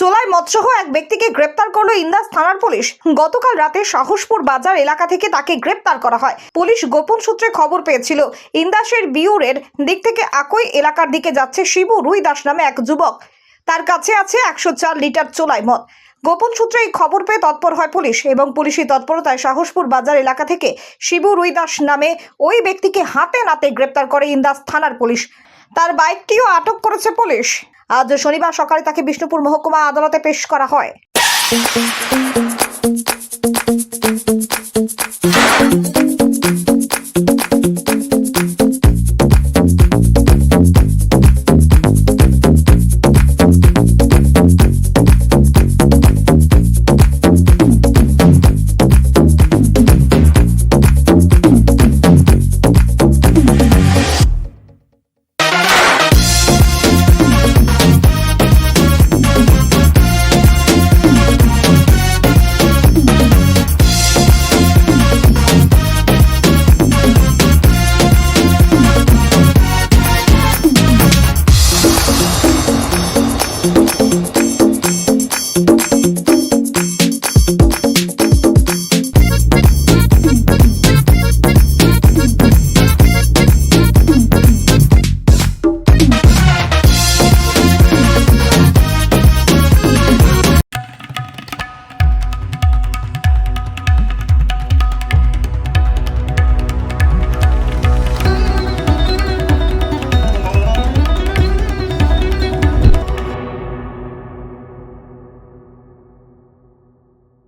চোলাই মৎসহ এক ব্যক্তিকে গ্রেপ্তার করল ইন্দাস থানার পুলিশ। গতকাল রাতে সাহসপুর বাজার এলাকা থেকে তাকে গ্রেপ্তার করা হয়। পুলিশ গোপন সূত্রে খবর পেয়েছিল, ইন্দাসের বিউরের দিক থেকে একই এলাকার দিকে যাচ্ছে শিবু রুই দাস নামে এক যুবক। তার কাছে আছে একশো চার লিটার চোলাই মদ। গোপন সূত্রে এই খবর পেয়ে তৎপর হয় পুলিশ এবং পুলিশি তৎপরতায় সাহসপুর বাজার এলাকা থেকে শিবু রুই দাস নামে ওই ব্যক্তিকে হাতে নাতে গ্রেপ্তার করে ইন্দাস থানার পুলিশ। তার বাইকটিও আটক করেছে পুলিশ। আজ শনিবার সকালে তাকে বিষ্ণুপুর মহকুমা আদালতে পেশ করা হয়।